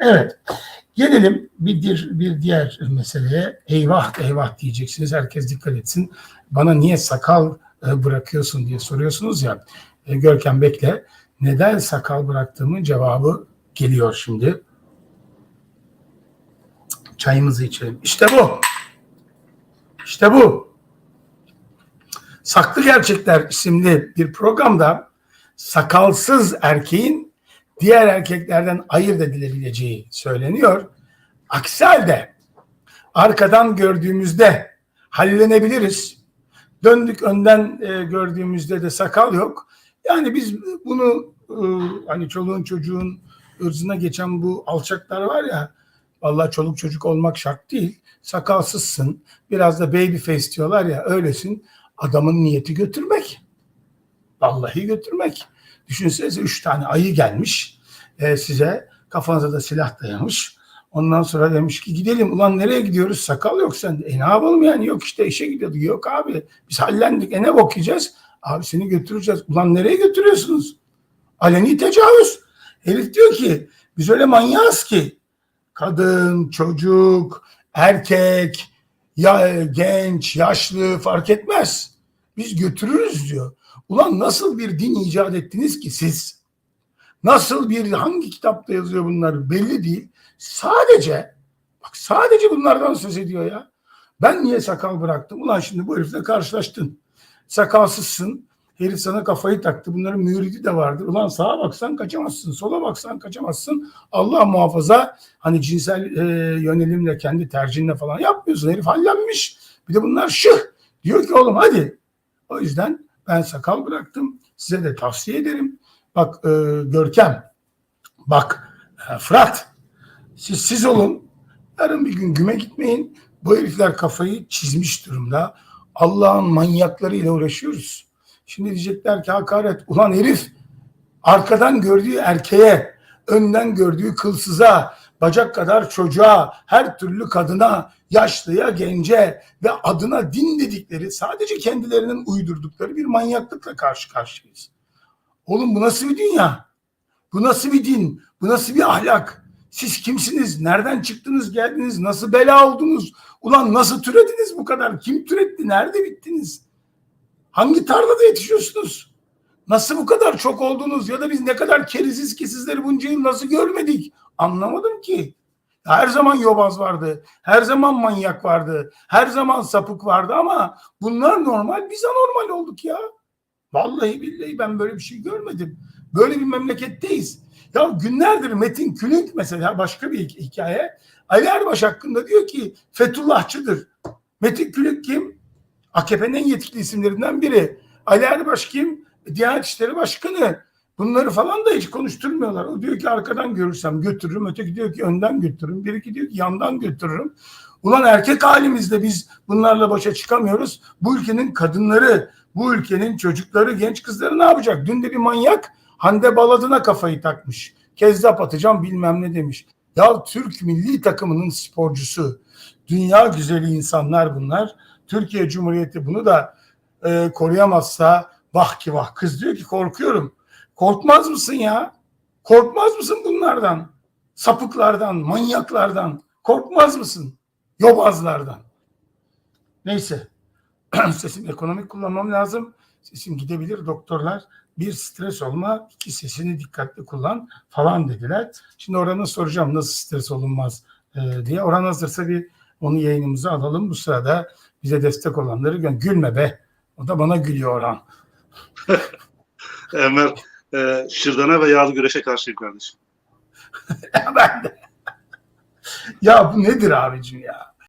Evet. Gelelim bir, bir diğer meseleye. Eyvah eyvah diyeceksiniz. Herkes dikkat etsin. Bana niye sakal e, bırakıyorsun diye soruyorsunuz ya. E, Görkem bekle. Neden sakal bıraktığımın cevabı geliyor şimdi. Çayımızı içelim. İşte bu. İşte bu. Saklı Gerçekler isimli bir programda sakalsız erkeğin diğer erkeklerden ayırt edilebileceği söyleniyor. Aksi halde arkadan gördüğümüzde hallenebiliriz. Döndük önden e, gördüğümüzde de sakal yok. Yani biz bunu e, hani çoluğun çocuğun ırzına geçen bu alçaklar var ya vallahi çoluk çocuk olmak şart değil. Sakalsızsın. Biraz da baby face diyorlar ya öylesin. Adamın niyeti götürmek. Vallahi götürmek. Düşünsenize üç tane ayı gelmiş e, size. Kafanıza da silah dayamış. Ondan sonra demiş ki gidelim. Ulan nereye gidiyoruz? Sakal yok sende. E ne yapalım yani? Yok işte işe gidiyorduk. Yok abi. Biz hallendik. E ne yiyeceğiz? Abi seni götüreceğiz. Ulan nereye götürüyorsunuz? Aleni tecavüz. Herif diyor ki biz öyle manyağız ki kadın, çocuk, erkek, ya genç, yaşlı fark etmez. Biz götürürüz diyor. Ulan nasıl bir din icat ettiniz ki siz? Nasıl bir hangi kitapta yazıyor bunlar belli değil. Sadece bak sadece bunlardan söz ediyor ya. Ben niye sakal bıraktım? Ulan şimdi bu herifle karşılaştın. Sakalsızsın. Herif sana kafayı taktı. Bunların müridi de vardır. Ulan sağa baksan kaçamazsın. Sola baksan kaçamazsın. Allah muhafaza hani cinsel e, yönelimle kendi tercihinle falan yapmıyorsun. Herif hallenmiş. Bir de bunlar şıh. Diyor ki oğlum hadi. O yüzden ben sakal bıraktım. Size de tavsiye ederim. Bak e, Görkem. Bak e, Fırat. Siz siz olun. Yarın bir gün güme gitmeyin. Bu herifler kafayı çizmiş durumda. Allah'ın manyaklarıyla uğraşıyoruz. Şimdi diyecekler ki hakaret. Ulan herif arkadan gördüğü erkeğe, önden gördüğü kılsıza, bacak kadar çocuğa, her türlü kadına, yaşlıya, gence ve adına din dedikleri sadece kendilerinin uydurdukları bir manyaklıkla karşı karşıyayız. Oğlum bu nasıl bir dünya? Bu nasıl bir din? Bu nasıl bir ahlak? Siz kimsiniz? Nereden çıktınız, geldiniz? Nasıl bela oldunuz? Ulan nasıl türediniz bu kadar? Kim türetti? Nerede bittiniz? Hangi tarlada yetişiyorsunuz? Nasıl bu kadar çok oldunuz? Ya da biz ne kadar keriziz ki sizleri bunca yıl nasıl görmedik? Anlamadım ki. Her zaman yobaz vardı. Her zaman manyak vardı. Her zaman sapık vardı ama bunlar normal. Biz anormal olduk ya. Vallahi billahi ben böyle bir şey görmedim. Böyle bir memleketteyiz. Ya günlerdir Metin Külünk mesela başka bir hikaye. Ali Erbaş hakkında diyor ki Fethullahçıdır. Metin Külünk kim? AKP'nin yetkili isimlerinden biri. Ali Erbaş kim? Diyanet İşleri Başkanı. Bunları falan da hiç konuşturmuyorlar. O diyor ki arkadan görürsem götürürüm. Öteki diyor ki önden götürürüm. Biri diyor ki yandan götürürüm. Ulan erkek halimizde biz bunlarla başa çıkamıyoruz. Bu ülkenin kadınları, bu ülkenin çocukları, genç kızları ne yapacak? Dün de bir manyak Hande Baladın'a kafayı takmış. Kezzap atacağım bilmem ne demiş. Ya Türk milli takımının sporcusu, dünya güzeli insanlar bunlar. Türkiye Cumhuriyeti bunu da e, koruyamazsa vah ki vah. Kız diyor ki korkuyorum. Korkmaz mısın ya? Korkmaz mısın bunlardan? Sapıklardan, manyaklardan. Korkmaz mısın? Yobazlardan. Neyse. Sesim ekonomik kullanmam lazım. Sesim gidebilir doktorlar. Bir stres olma, iki sesini dikkatli kullan falan dediler. Şimdi Orhan'a soracağım nasıl stres olunmaz e, diye. Orhan hazırsa bir onu yayınımıza alalım. Bu sırada bize destek olanları gülme be. O da bana gülüyor Orhan. Enver, e, şırdana ve yağlı güreşe karşıyım kardeşim. ben de. ya bu nedir abicim ya?